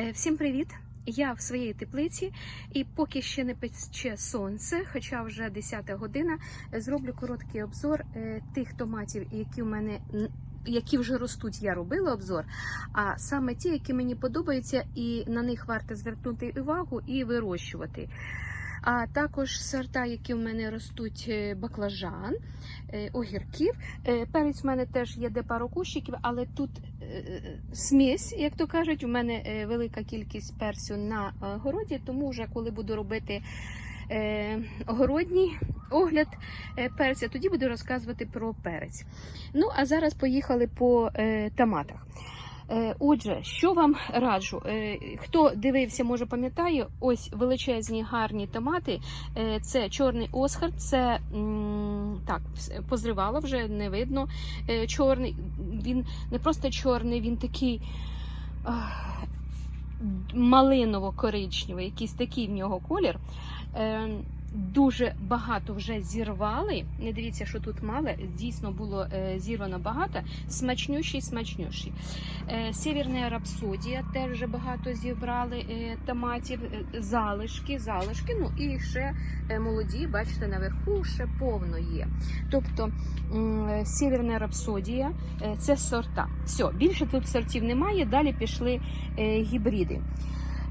Е, Всім привіт! Я в своїй теплиці, і поки ще не пече сонце, хоча вже 10 година, е, зроблю короткий обзор е, тих томатів, які в мене які вже ростуть, я робила обзор. А саме ті, які мені подобаються, і на них варто звернути увагу і вирощувати. А також сорта, які в мене ростуть е, баклажан, е, огірків. Е, Перець в мене теж є де пару кущиків, але тут смесь, як то кажуть, у мене велика кількість перцю на городі, тому вже коли буду робити огородній огляд перця, тоді буду розказувати про перець. Ну, а зараз поїхали по томатах. Е, Отже, що вам раджу? Е, Хто дивився, може пам'ятає, ось величезні гарні томати. Е, Це чорний Осхар, це так, позривало вже не видно. Чорний, він не просто чорний, він такий малиново-коричневий, якийсь такий в нього колір. Дуже багато вже зірвали. Не дивіться, що тут мало. Дійсно було е, зірвано багато. Смачнющий, смачнющий. Е, Сєвєрна рапсодія теж вже багато зібрали е, томатів, залишки, залишки. Ну і ще молоді, бачите, наверху ще повно є. Тобто Сєвєрна рапсодія це сорта. Все, більше тут сортів немає. Далі пішли гібриди.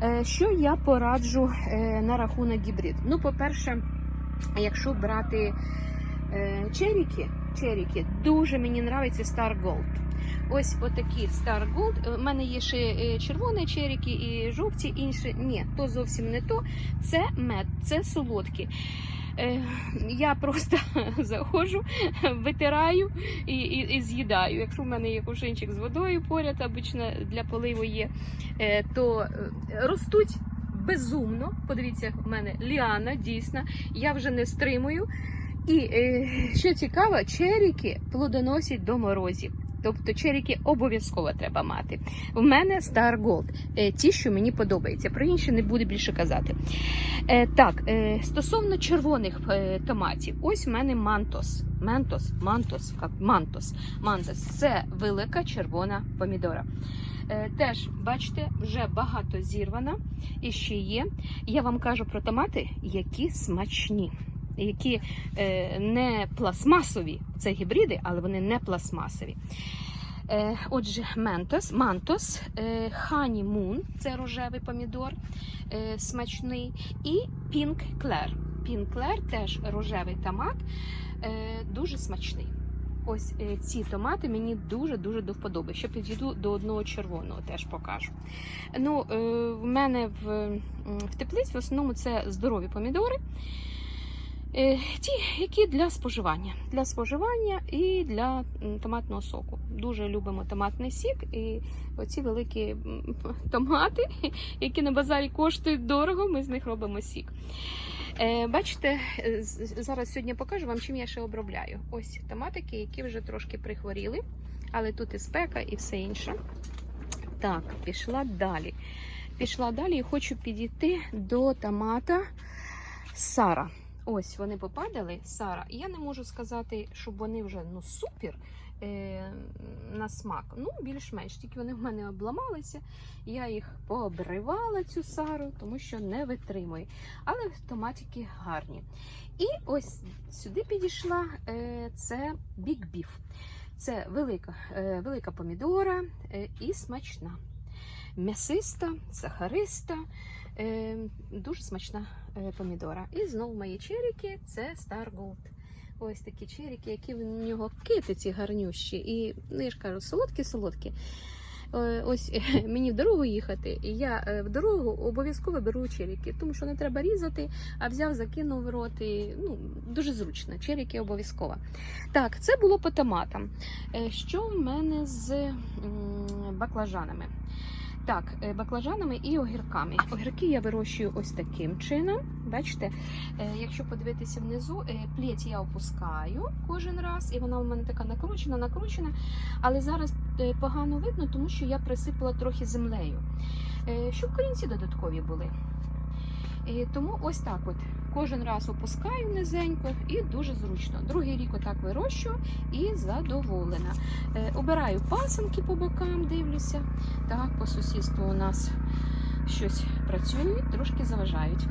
Е, Що я пораджу е, на рахунок гібрид? Ну, по-перше, якщо брати е, черіки, черіки, дуже мені подобається Star Gold. Ось отакі Star Gold. У мене є ще червоні черіки і жовті, інші. Ні, то зовсім не то. Це мед, це солодкі. Е, Я просто заходжу, витираю і, і, і з'їдаю. Якщо в мене є кувшинчик з водою поряд, обично для поливу є, е, то е, ростуть безумно. Подивіться, в мене ліана дійсно, я вже не стримую. І що цікаво, черіки плодоносять до морозів. Тобто черіки обов'язково треба мати. В мене Star Gold, е, ті, що мені подобаються. Про інші не буду більше казати. Е, так, е, стосовно червоних томатів, ось в мене Мантос. Ментос, Мантос, як Мантос. Мантос це велика червона помідора. Теж, бачите, вже багато зірвана і ще є. Я вам кажу про томати, які смачні. Які е, не пластмасові, це гібриди, але вони не пластмасові. Е, отже, ментос, мантос, е, хані мун, це рожевий помідор, смачний, і пінк клер. Пінк клер теж рожевий томат, дуже смачний. Ось ці томати мені дуже-дуже до вподоби. Ще підійду до одного червоного, теж покажу. Ну, в мене в, в теплиці в основному це здорові помідори. Е, Ті, які для споживання. Для споживання і для томатного соку. Дуже любимо томатний сік і оці великі томати, які на базарі коштують дорого, ми з них робимо сік. Е, Бачите, е, зараз сьогодні покажу вам, чим я ще обробляю. Ось томатики, які вже трошки прихворіли, але тут і спека, і все інше. Так, пішла далі. Пішла далі і хочу підійти до томата Сара. Ось вони попадали, Сара. І я не можу сказати, щоб вони вже ну супер е, на смак. Ну, більш-менш, тільки вони в мене обламалися. Я їх пообривала, цю сару, тому що не витримую. Але томатики гарні. І ось сюди підійшла е, це Big Beef. Це велика, е, велика помідора е, і смачна. М'ясиста, сахариста, е, дуже смачна помідора. І знову мої черіки це Star Gold. Ось такі черіки, які в нього китиці гарнющі. І ну, я ж кажу, солодкі-солодкі. Е, Ось е, мені в дорогу їхати, і я е, в дорогу обов'язково беру черіки, тому що не треба різати, а взяв, закинув в рот. І, ну, дуже зручно. Черіки обов'язково. Так, це було по томатам. Е, Що в мене з баклажанами? Так, е, баклажанами і огірками. Огірки я вирощую ось таким чином. Бачите, е, якщо подивитися внизу, е, плеть я опускаю кожен раз, і вона у мене така накручена, накручена. Але зараз погано видно, тому що я присипала трохи землею, щоб корінці додаткові були. І тому ось так от. Кожен раз опускаю низенько і дуже зручно. Другий рік отак вирощую і задоволена. Е, обираю пасенки по бокам, дивлюся. Так, по сусідству у нас щось працюють, трошки заважають.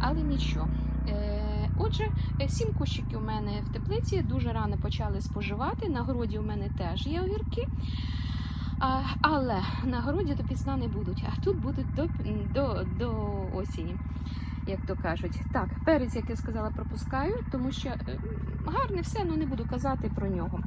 Але нічого. Е, Отже, е, сім кущиків у мене в теплиці дуже рано почали споживати. На городі у мене теж є огірки. Але на городі до пізна не будуть, а тут будуть до, до, до осені, як то кажуть. Так, перець, як я сказала, пропускаю, тому що е, гарне все, але не буду казати про нього.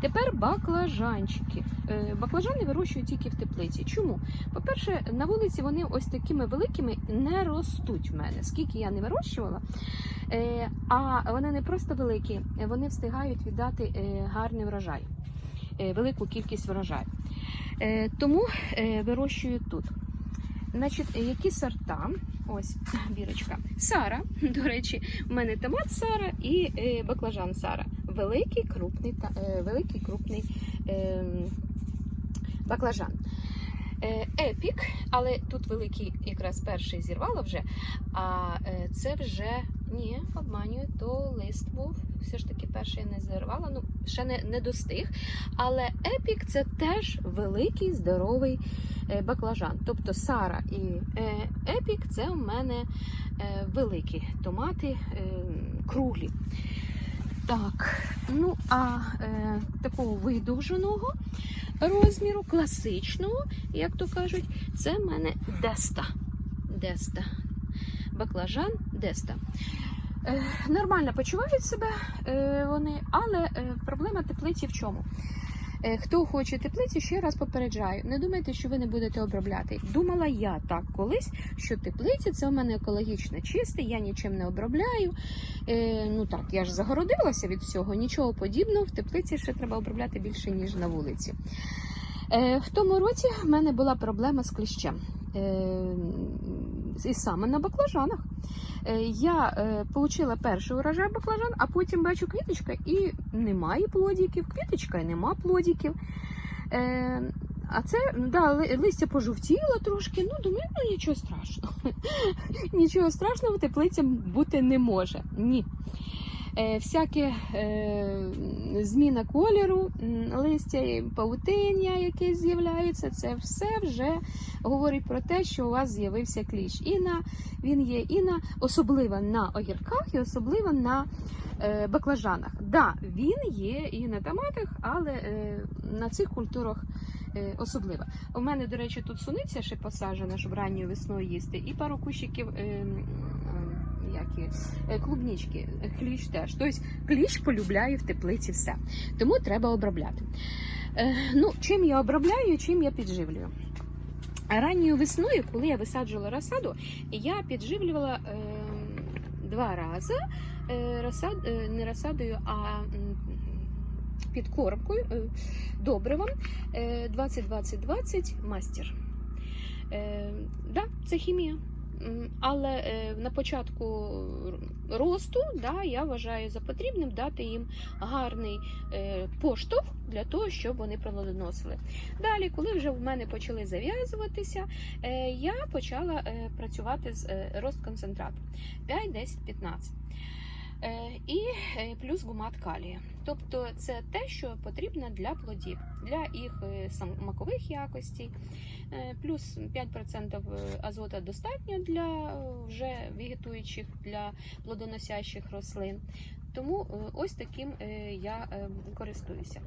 Тепер баклажанчики. Е, Баклажани вирощую тільки в теплиці. Чому? По-перше, на вулиці вони ось такими великими не ростуть в мене. Скільки я не вирощувала, Е, а вони не просто великі, вони встигають віддати гарний врожай, велику кількість врожаю. Е, Тому е, вирощую тут. Значить, е, які сорта? Ось бірочка. Сара. До речі, в мене томат Сара і баклажан Сара. Великий крупний великий крупний е, баклажан. Е, Епік, але тут великий якраз перший зірвало вже. А е, це вже ні, обманюю, то лист був. Все ж таки перший я не зірвала. Ну, ще не, не достиг. Але епік це теж великий здоровий е, баклажан. Тобто Сара і епік це у мене великі томати круглі. Так, ну а е, такого видовженого розміру, класичного, як то кажуть, це в мене деста. Деста. Баклажан деста. Е, нормально почувають себе е, вони, але е, проблема теплиці в чому? Е, Хто хоче теплиці, ще раз попереджаю. Не думайте, що ви не будете обробляти. Думала я так колись, що теплиця це у мене екологічно чисте, я нічим не обробляю. Е, ну так, я ж загородилася від всього, нічого подібного. В теплиці ще треба обробляти більше, ніж на вулиці. Е, в тому році в мене була проблема з кліщем. Е, і саме на баклажанах. Е, Я е, отримала перший урожай баклажан, а потім бачу квіточка і немає плодиків, квіточка і нема плодиків. Е, а це да, листя пожовтіло трошки. Ну, думаю, ну нічого страшного. нічого страшного в теплиці бути не може. Ні. Е, всяке е, зміна кольору, листя, і павутиння, яке з'являється, це все вже говорить про те, що у вас з'явився кліщ. І на він є і на особливо на огірках, і особливо на е, баклажанах. Да, він є і на томатах, але на цих культурах особливо. У мене, до речі, тут суниця ще посаджена, щоб ранньою весною їсти, і пару кущиків. М, е, клубнички, е, кліщ теж. Тобто кліщ полюбляє в теплиці все. Тому треба обробляти. Е, ну, чим я обробляю, чим я підживлюю? Ранньою весною, коли я висаджувала розсаду, я підживлювала е, два рази е, розсад, е, не розсадою, а підкормкою, е, добривом е, 20-20-20 мастер. Е, да, це хімія. Але е, на початку росту да, я вважаю за потрібним дати їм гарний е, поштовх для того, щоб вони плодоносили. Далі, коли вже в мене почали зав'язуватися, е, я почала працювати з рост розконцентратом 5, 10, 15. Е, І е, плюс гумат калія. Тобто це те, що потрібно для плодів, для їх е, смакових якостей. Плюс 5% азота достатньо для вже вегетуючих, для плодоносящих рослин. Тому ось таким я користуюся.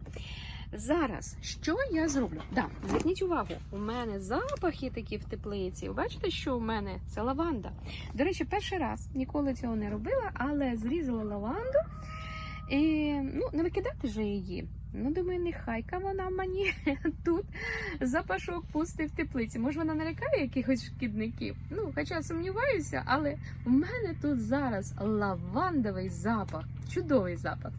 Зараз що я зроблю? Да, зверніть увагу, у мене запахи такі в теплиці. Бачите, що у мене це лаванда. До речі, перший раз ніколи цього не робила, але зрізала лаванду і ну, не викидати же її. Ну, думаю, нехай-ка вона мені тут запашок пустить в теплиці. Може, вона налякає якихось шкідників. Ну, хоча сумніваюся, але в мене тут зараз лавандовий запах, чудовий запах.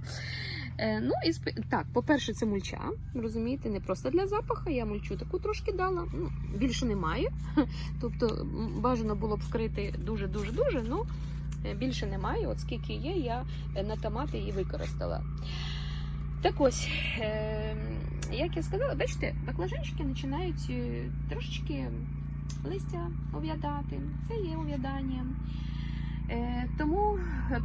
Е, ну і спи- так, по-перше, це мульча. Розумієте, не просто для запаху. Я мульчу таку трошки дала. Ну, більше немає. Тобто бажано було б вкрити дуже, дуже. Ну е, більше немає. От скільки є, я е, на томати її використала. Так ось, як я сказала, бачите, баклажанчики починають трошечки листя ов'ядати. Це є ов'ядання. Е, Тому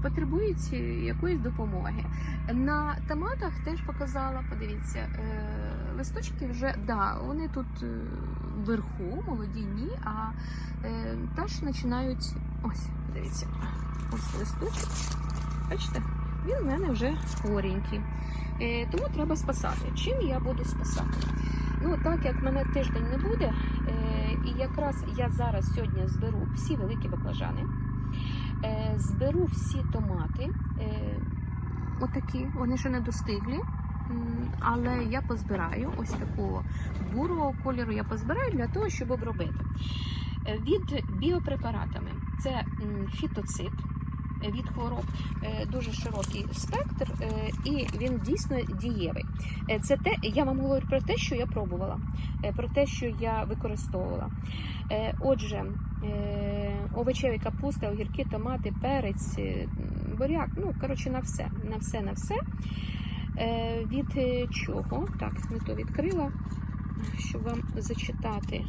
потребують якоїсь допомоги. На томатах теж показала, подивіться, е, листочки вже, да, вони тут е, вверху, молоді ні, а теж починають. Ось, дивіться, ось листочок. Бачите, він в мене вже хворенький. Тому треба спасати. Чим я буду спасати? Ну, так як мене тиждень не буде, і якраз я зараз сьогодні зберу всі великі баклажани, зберу всі томати. Е, отакі, вони ще не достиглі. Але я позбираю ось такого бурого кольору. Я позбираю для того, щоб обробити. Е, Від біопрепаратами це фітоцид е, від хвороб, е, дуже широкий спектр, е, і він дійсно дієвий. Е, Це те, я вам говорю про те, що я пробувала, е, про те, що я використовувала. Е, Отже, е, овочеві капуста, огірки, томати, перець, е, буряк, ну коротше, на все, на все, на все. Е, Від е, чого? Так, не то відкрила, щоб вам зачитати.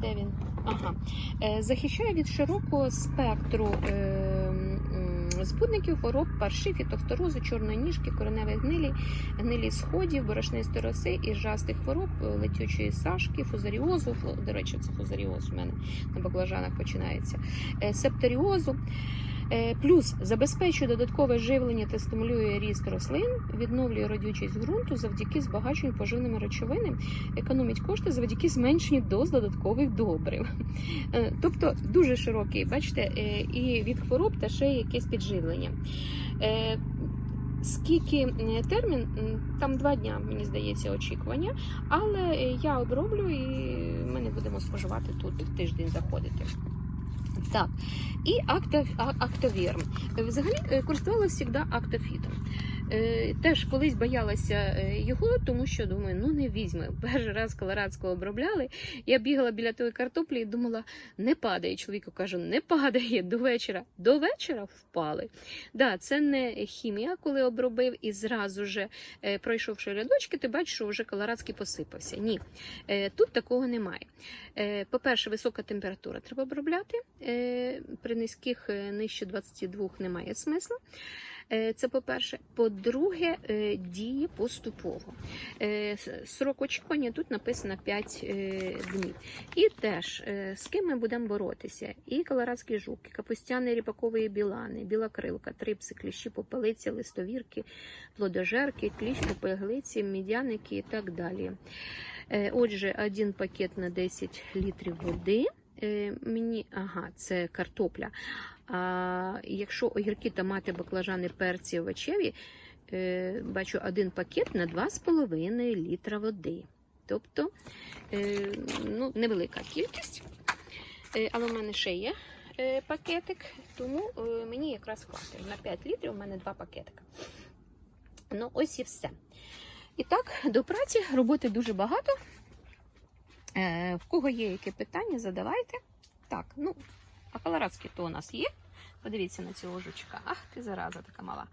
Де він? Ага. Е, Захищає від широкого спектру збудників хвороб, парші, фітофторозу, чорної ніжки, кореневі, гнилі, гнилі сходів, борошнистої і жастих хвороб, е, летючої сашки, фузаріозу. До речі, це фузаріоз у мене на баклажанах починається. Септеріозу. Септоріозу. Е, Плюс забезпечує додаткове живлення та стимулює ріст рослин, відновлює родючість ґрунту завдяки збагаченню поживними речовинами, економить кошти завдяки зменшенню доз додаткових добрив. Е, Тобто дуже широкий, бачите, е, і від хвороб та ще якесь підживлення. Скільки термін? Там два дня, мені здається, очікування, але я оброблю і ми не будемо споживати тут тиждень заходити. Так, і актовірм. Взагалі е, користувалася завжди актофітом. Е, Теж колись боялася е, його, тому що думаю, ну не візьме. Перший раз колорадського обробляли. Я бігала біля тої картоплі і думала, не падає. Чоловіку кажу, не падає до вечора. До вечора впали. Да, це не хімія, коли обробив і зразу же, е, пройшовши рядочки, ти бачиш, що вже колорадський посипався. Ні, тут такого немає. По-перше, висока температура треба обробляти. При низьких нижче 22 немає смислу. Е, Це по-перше. По-друге, е, діє поступово. Е, Срок очікування тут написано 5 е, днів. І теж з ким ми будемо боротися? І колорадські жуки, капустяни, ріпакові білани, білокрилка, трипси, кліщі, попелиці, листовірки, плодожерки, кліщ, попеглиці, мідяники і так далі. Отже, один пакет на 10 літрів води. Мені, ага, це картопля. А якщо огірки, томати, баклажани, перці, овочеві, е, бачу один пакет на 2,5 літра води. Тобто е, ну, невелика кількість. Е, але в мене ще є пакетик, тому мені якраз хватить. На 5 літрів у мене два пакетика. Ну, ось і все. І так, до праці роботи дуже багато. В кого є яке питання, задавайте. Так, ну, а колорадський то у нас є. Подивіться на цього жучка. Ах, ти зараза така мала.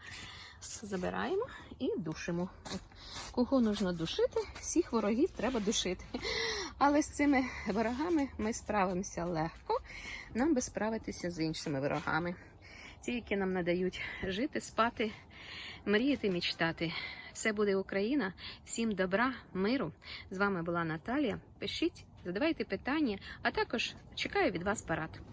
Забираємо і душимо. От, Кого нужно душити, всіх ворогів треба душити. Але з цими ворогами ми справимося легко. Нам би справитися з іншими ворогами. Ті, які нам надають жити, спати, мріяти, мечтати. Все буде Україна. Всім добра, миру. З вами була Наталія. Пишіть, задавайте питання, а також чекаю від вас парад.